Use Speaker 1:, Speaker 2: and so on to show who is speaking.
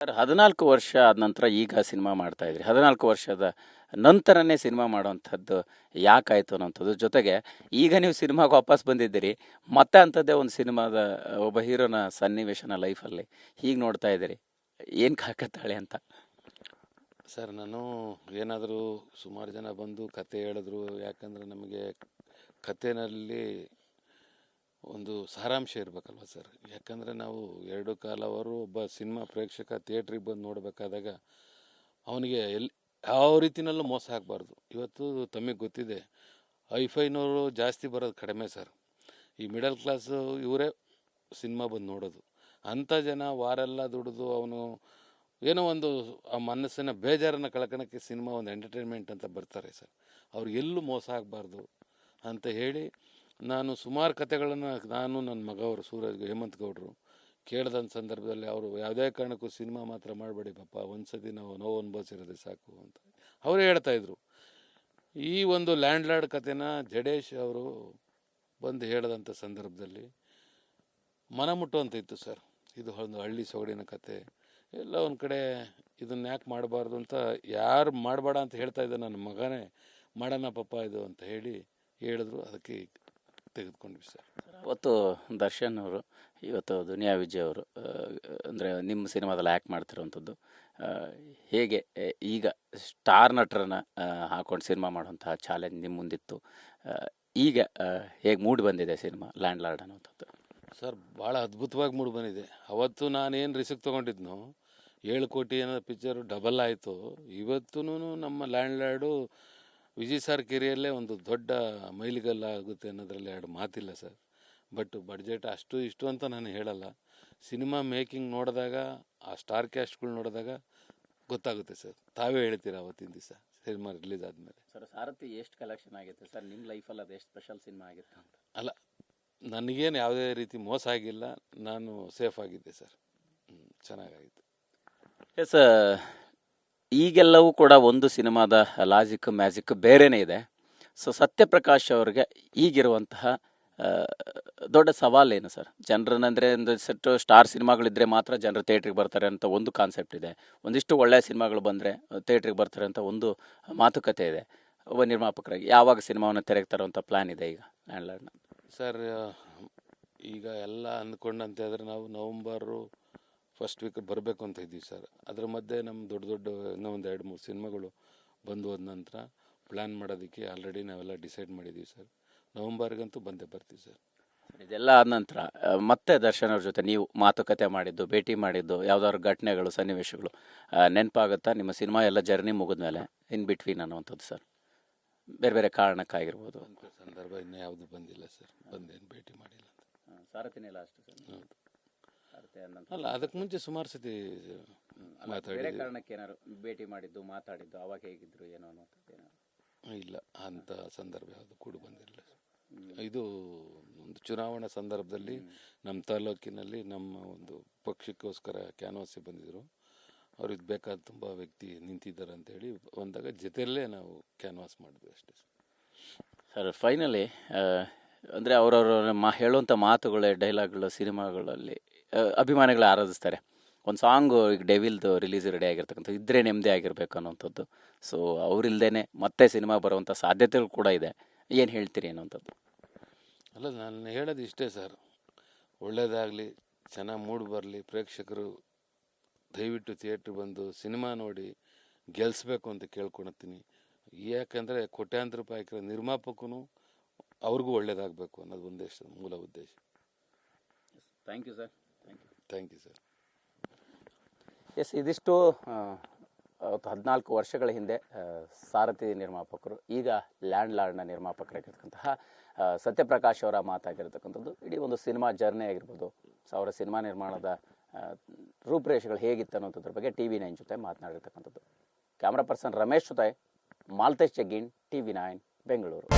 Speaker 1: Sir, ಹದಿನಾಲ್ಕು ವರ್ಷ ಆದ ನಂತರ ಈಗ ಸಿನಿಮಾ ಮಾಡ್ತಾ ಇದ್ರಿ. ಹದಿನಾಲ್ಕು ವರ್ಷದ ನಂತರನೇ ಸಿನಿಮಾ ಮಾಡುವಂಥದ್ದು ಯಾಕಾಯಿತು ಅನ್ನೋಂಥದ್ದು ಜೊತೆಗೆ ಈಗ ನೀವು ಸಿನಿಮಾಗೆ ವಾಪಸ್ ಬಂದಿದ್ದೀರಿ. ಮತ್ತೆ ಅಂಥದ್ದೇ ಒಂದು ಸಿನಿಮಾದ ಒಬ್ಬ ಹೀರೋನ ಸನ್ನಿವೇಶನ ಲೈಫಲ್ಲಿ ಹೀಗೆ ನೋಡ್ತಾ ಇದ್ದೀರಿ. ಏನು ಕಾಕತ್ತಾಳೆ ಅಂತ?
Speaker 2: ಸರ್, ನಾನು ಏನಾದರೂ ಸುಮಾರು ಜನ ಬಂದು ಕತೆ ಹೇಳಿದ್ರು, ಯಾಕಂದರೆ ನಮಗೆ ಕಥೆನಲ್ಲಿ ಒಂದು ಸಾರಾಂಶ ಇರಬೇಕಲ್ವ ಸರ್? ಯಾಕಂದರೆ ನಾವು ಎರಡು ಕಾಲವರು ಒಬ್ಬ ಸಿನಿಮಾ ಪ್ರೇಕ್ಷಕ ಥಿಯೇಟ್ರಿಗೆ ಬಂದು ನೋಡಬೇಕಾದಾಗ ಅವನಿಗೆ ಎಲ್ಲಿ ಯಾವ ರೀತಿನಲ್ಲೂ ಮೋಸ ಆಗಬಾರ್ದು. ಇವತ್ತು ತಮಗೆ ಗೊತ್ತಿದೆ ಐಫೈನವರು ಜಾಸ್ತಿ ಬರೋದು ಕಡಿಮೆ ಸರ್. ಈ ಮಿಡಲ್ ಕ್ಲಾಸು ಇವರೇ ಸಿನಿಮಾ ಬಂದು ನೋಡೋದು. ಅಂಥ ಜನ ವಾರೆಲ್ಲ ದುಡಿದು ಅವನು ಏನೋ ಒಂದು ಆ ಮನಸ್ಸಿನ ಬೇಜಾರನ್ನು ಕಳ್ಕೊಳಕ್ಕೆ ಸಿನಿಮಾ ಒಂದು ಎಂಟರ್ಟೈನ್ಮೆಂಟ್ ಅಂತ ಬರ್ತಾರೆ ಸರ್. ಅವ್ರಿಗೆಲ್ಲೂ ಮೋಸ ಆಗಬಾರ್ದು ಅಂತ ಹೇಳಿ ನಾನು ಸುಮಾರು ಕತೆಗಳನ್ನು ನಾನು ನನ್ನ ಮಗ ಅವರು ಸೂರಜ್ ಹೇಮಂತ್ ಗೌಡರು ಕೇಳ್ದಂಥ ಸಂದರ್ಭದಲ್ಲಿ ಅವರು ಯಾವುದೇ ಕಾರಣಕ್ಕೂ ಸಿನಿಮಾ ಮಾತ್ರ ಮಾಡಬೇಡಿ ಪಾಪ ಒಂದು ಸತಿ ನಾವು ನೋವು ಅನುಭವಿಸಿರೋದೇ ಸಾಕು ಅಂತ. ಅವರೇ ಹೇಳ್ತಾಯಿದ್ರು ಈ ಒಂದು ಲ್ಯಾಂಡ್ ಲಾರ್ಡ್ ಕತೆನ ಜಡೇಶ್ ಅವರು ಬಂದು ಹೇಳಿದಂಥ ಸಂದರ್ಭದಲ್ಲಿ ಮನ ಮುಟ್ಟುವಂತ ಇತ್ತು ಸರ್. ಇದು ಒಂದು ಹಳ್ಳಿ ಸೊಗಡಿನ ಕತೆ. ಎಲ್ಲ ಒಂದು ಕಡೆ ಇದನ್ನ ಯಾಕೆ ಮಾಡಬಾರ್ದು ಅಂತ ಯಾರು ಮಾಡಬೇಡ ಅಂತ ಹೇಳ್ತಾ ಇದ್ದ ನನ್ನ ಮಗನೇ, ಮಾಡೋಣ ಪಪ್ಪ ಇದು ಅಂತ ಹೇಳಿ ಹೇಳಿದ್ರು. ಅದಕ್ಕೆ ತೆಗೆದುಕೊಂಡ್ವಿ ಸರ್.
Speaker 1: ಅವತ್ತು ದರ್ಶನ್ ಅವರು ಇವತ್ತು ದುನಿಯಾ ವಿಜಯ್ ಅವರು ಅಂದರೆ ನಿಮ್ಮ ಸಿನಿಮಾದಲ್ಲಿ ಆ್ಯಕ್ಟ್ ಮಾಡ್ತಿರೋವಂಥದ್ದು ಹೇಗೆ ಈಗ ಸ್ಟಾರ್ ನಟರನ್ನ ಹಾಕೊಂಡು ಸಿನಿಮಾ ಮಾಡುವಂತಹ ಚಾಲೆಂಜ್ ನಿಮ್ಮ ಮುಂದಿತ್ತು ಈಗ ಹೇಗೆ ಮೂಡಿ ಬಂದಿದೆ ಸಿನಿಮಾ ಲ್ಯಾಂಡ್ ಲಾರ್ಡ್ ಅನ್ನೋಂಥದ್ದು
Speaker 2: ಸರ್ ಭಾಳ ಅದ್ಭುತವಾಗಿ ಮೂಡಿ ಬಂದಿದೆ. ಅವತ್ತು ನಾನೇನು ರಿಸ್ಕ್ ತೊಗೊಂಡಿದ್ನು ಏಳು ಕೋಟಿ ಅನ್ನೋ ಪಿಕ್ಚರು ಡಬಲ್ ಆಯಿತು ಇವತ್ತೂ ನಮ್ಮ ಲ್ಯಾಂಡ್ ಲಾರ್ಡು ವಿಜಯ್ ಸರ್ ಕೆರಿಯಲ್ಲೇ ಒಂದು ದೊಡ್ಡ ಮೈಲಿಗಲ್ಲಾಗುತ್ತೆ ಅನ್ನೋದ್ರಲ್ಲಿ ಎರಡು ಮಾತಿಲ್ಲ ಸರ್. ಬಟ್ ಬಡ್ಜೆಟ್ ಅಷ್ಟು ಇಷ್ಟು ಅಂತ ನಾನು ಹೇಳಲ್ಲ. ಸಿನಿಮಾ ಮೇಕಿಂಗ್ ನೋಡಿದಾಗ ಆ ಸ್ಟಾರ್ ಕ್ಯಾಸ್ಟ್ಗಳು ನೋಡಿದಾಗ ಗೊತ್ತಾಗುತ್ತೆ ಸರ್. ತಾವೇ ಹೇಳ್ತೀರಾ ಅವತ್ತಿನ ದಿವಸ ಸಿನಿಮಾ ರಿಲೀಸ್ ಆದಮೇಲೆ?
Speaker 1: ಸರ್ ಸಾರಥಿ ಎಷ್ಟು ಕಲೆಕ್ಷನ್ ಆಗಿತ್ತು ಸರ್? ನಿಮ್ಮ ಲೈಫಲ್ಲಿ ಅದು ಎಷ್ಟು ಸ್ಪೆಷಲ್ ಸಿನಿಮಾ ಆಗಿತ್ತು ಅಂತ?
Speaker 2: ಅಲ್ಲ ನನಗೇನು ಯಾವುದೇ ರೀತಿ ಮೋಸ ಆಗಿಲ್ಲ. ನಾನು ಸೇಫ್ ಆಗಿದ್ದೆ ಸರ್. ಚೆನ್ನಾಗಾಯಿತು ಚೆನ್ನಾಗಾಗಿತ್ತು.
Speaker 1: ಎಸ್ ಈಗೆಲ್ಲವೂ ಕೂಡ ಒಂದು ಸಿನಿಮಾದ ಲಾಜಿಕ್, ಮ್ಯಾಜಿಕ್ ಬೇರೆನೇ ಇದೆ. ಸೊ ಸತ್ಯಪ್ರಕಾಶ್ ಅವ್ರಿಗೆ ಈಗಿರುವಂತಹ ದೊಡ್ಡ ದೊಡ್ಡ ಸವಾಲೇನು ಸರ್? ಜನರನ್ನಂದರೆ ಒಂದು ಸೆಟ್ಟು ಸ್ಟಾರ್ ಸಿನಿಮಾಗಳಿದ್ದರೆ ಮಾತ್ರ ಜನರು ಥಿಯೇಟ್ರಿಗೆ ಬರ್ತಾರೆ ಅಂತ ಒಂದು ಕಾನ್ಸೆಪ್ಟ್ ಇದೆ. ಒಂದಿಷ್ಟು ಒಳ್ಳೆಯ ಸಿನಿಮಾಗಳು ಬಂದರೆ ಥಿಯೇಟ್ರಿಗೆ ಬರ್ತಾರೆ ಅಂತ ಒಂದು ಮಾತುಕತೆ ಇದೆ. ಒಬ್ಬ ನಿರ್ಮಾಪಕರಾಗಿ ಯಾವಾಗ ಸಿನಿಮಾವನ್ನು ತೆರೆಗೆ ತರುವಂಥ ಪ್ಲ್ಯಾನ್ ಇದೆ ಈಗ
Speaker 2: ಸರ್, ಈಗ ಎಲ್ಲ ಅಂದ್ಕೊಂಡಂತೆ ಆದರೆ ನಾವು ನವಂಬರು ಫಸ್ಟ್ ವೀಕ್ ಬರಬೇಕು ಅಂತ ಇದ್ದೀವಿ ಸರ್. ಅದ್ರ ಮಧ್ಯೆ ನಮ್ಮ ದೊಡ್ಡ ದೊಡ್ಡ ಇನ್ನೂ ಒಂದು ಎರಡು ಮೂರು ಸಿನಿಮಾಗಳು ಬಂದು ಹೋದ ನಂತರ ಪ್ಲ್ಯಾನ್ ಮಾಡೋದಕ್ಕೆ ಆಲ್ರೆಡಿ ನಾವೆಲ್ಲ ಡಿಸೈಡ್ ಮಾಡಿದ್ದೀವಿ ಸರ್. ನವಂಬರ್ಗಂತೂ ಬಂದೇ ಬರ್ತೀವಿ ಸರ್.
Speaker 1: ಇದೆಲ್ಲ ಆದ ನಂತರ ಮತ್ತೆ ದರ್ಶನ್ ಅವ್ರ ಜೊತೆ ನೀವು ಮಾತುಕತೆ ಮಾಡಿದ್ದು ಭೇಟಿ ಮಾಡಿದ್ದು ಯಾವ್ದಾದ್ರು ಘಟನೆಗಳು ಸನ್ನಿವೇಶಗಳು ನೆನಪಾಗುತ್ತಾ? ನಿಮ್ಮ ಸಿನಿಮಾ ಎಲ್ಲ ಜರ್ನಿ ಮುಗಿದ್ಮೇಲೆ ಇನ್ ಬಿಟ್ವೀನ್ ಅನ್ನುವಂಥದ್ದು ಸರ್. ಬೇರೆ ಬೇರೆ ಕಾರಣಕ್ಕಾಗಿರ್ಬೋದು
Speaker 2: ಅಂತ. ಸಂದರ್ಭ ಇನ್ನೂ ಯಾವುದು ಬಂದಿಲ್ಲ ಸರ್. ಬಂದೇನು ಭೇಟಿ ಮಾಡಿಲ್ಲ ಅಂತ.
Speaker 1: ಸಾರಥಿನೇ ಲಾಸ್ಟ್
Speaker 2: ಅಲ್ಲ ಅದಕ್ಕೆ ಮುಂಚೆ ಸುಮಾರು ಸತಿ
Speaker 1: ಬೇರೆ
Speaker 2: ಮಾತಾಡಿದ್ದೀವಿ
Speaker 1: ಕಾರಣಕ್ಕೆ ಏನಾದ್ರು ಭೇಟಿ ಮಾಡಿದ್ದು ಮಾತಾಡಿದ್ದು ಅವಾಗ ಹೇಗಿದ್ರು ಏನೋ ಏನಾದ್ರು?
Speaker 2: ಇಲ್ಲ ಅಂಥ ಸಂದರ್ಭ ಯಾವುದು ಕೂಡ ಬಂದಿರಲಿಲ್ಲ. ಇದು ಒಂದು ಚುನಾವಣಾ ಸಂದರ್ಭದಲ್ಲಿ ನಮ್ಮ ತಾಲೂಕಿನಲ್ಲಿ ನಮ್ಮ ಒಂದು ಪಕ್ಷಕ್ಕೋಸ್ಕರ ಕ್ಯಾನ್ವಾಸಿಗೆ ಬಂದಿದ್ದರು ಅವ್ರಿಗೆ ಬೇಕಾದ ತುಂಬ ವ್ಯಕ್ತಿ ನಿಂತಿದ್ದಾರೆ ಅಂತ ಹೇಳಿ ಬಂದಾಗ ಜೊತೆಯಲ್ಲೇ ನಾವು ಕ್ಯಾನ್ವಾಸ್ ಮಾಡಿದ್ವಿ ಅಷ್ಟೇ.
Speaker 1: ಸರ್ ಫೈನಲಿ ಅಂದರೆ ಅವರವ್ರ ಮಾ ಹೇಳುವಂಥ ಮಾತುಗಳೇ ಡೈಲಾಗ್ಗಳು ಸಿನಿಮಾಗಳಲ್ಲಿ ಅಭಿಮಾನಿಗಳು ಆರಾಧಿಸ್ತಾರೆ. ಒಂದು ಸಾಂಗು ಈಗ ಡೆವಿಲ್ದು ರಿಲೀಸ್ ರೆಡಿ ಆಗಿರ್ತಕ್ಕಂಥ ಇದ್ದರೆ ನೆಮ್ಮದಿ ಆಗಿರಬೇಕು ಅನ್ನೋಂಥದ್ದು ಸೊ ಅವರಿಲ್ದೇ ಮತ್ತೆ ಸಿನಿಮಾ ಬರುವಂಥ ಸಾಧ್ಯತೆಗಳು ಕೂಡ ಇದೆ. ಏನು ಹೇಳ್ತೀರಿ ಅನ್ನೋಂಥದ್ದು
Speaker 2: ಅಲ್ಲ ನಾನು ಹೇಳೋದು ಇಷ್ಟೇ ಸರ್. ಒಳ್ಳೇದಾಗಲಿ ಚೆನ್ನಾಗಿ ಮೂಡ್ ಬರಲಿ ಪ್ರೇಕ್ಷಕರು ದಯವಿಟ್ಟು ಥಿಯೇಟ್ರ್ ಬಂದು ಸಿನಿಮಾ ನೋಡಿ ಗೆಲ್ಲಿಸ್ಬೇಕು ಅಂತ ಕೇಳ್ಕೊಳತ್ತೀನಿ ಯಾಕಂದರೆ ಕೋಟ್ಯಾಂತರ ರೂಪಾಯಿ ಹಾಕಿರೋ ನಿರ್ಮಾಪಕನು ಅವ್ರಿಗೂ ಒಳ್ಳೇದಾಗಬೇಕು ಅನ್ನೋದು ಉದ್ದೇಶ ಮೂಲ ಉದ್ದೇಶ.
Speaker 1: Thank you sir thank you
Speaker 2: sir
Speaker 1: yes ಇದಿಷ್ಟು ಹದಿನಾಲ್ಕು ವರ್ಷಗಳ ಹಿಂದೆ ಸಾರಥಿ ನಿರ್ಮಾಪಕರು, ಈಗ ಲ್ಯಾಂಡ್ ಲಾರ್ಡ್ನ ನಿರ್ಮಾಪಕರಾಗಿರ್ತಕ್ಕಂತಹ ಸತ್ಯಪ್ರಕಾಶ್ ಅವರ ಮಾತಾಗಿರ್ತಕ್ಕಂಥದ್ದು, ಇಡೀ ಒಂದು ಸಿನಿಮಾ ಜರ್ನಿ ಆಗಿರ್ಬೋದು ಅವರ ಸಿನಿಮಾ ನಿರ್ಮಾಣದ ರೂಪುರೇಷೆಗಳು ಹೇಗಿತ್ತು ಅನ್ನೋದ್ರ ಬಗ್ಗೆ ಟಿ ವಿ ನೈನ್ ಜೊತೆ ಮಾತನಾಡಿರ್ತಕ್ಕಂಥದ್ದು. ಕ್ಯಾಮ್ರಾ ಪರ್ಸನ್ ರಮೇಶ್ ಜೊತೆ ಮಾಲ್ತೇಶ್ ಜಗ್ಗೀನ್ ಟಿ ವಿ ನೈನ್ ಬೆಂಗಳೂರು.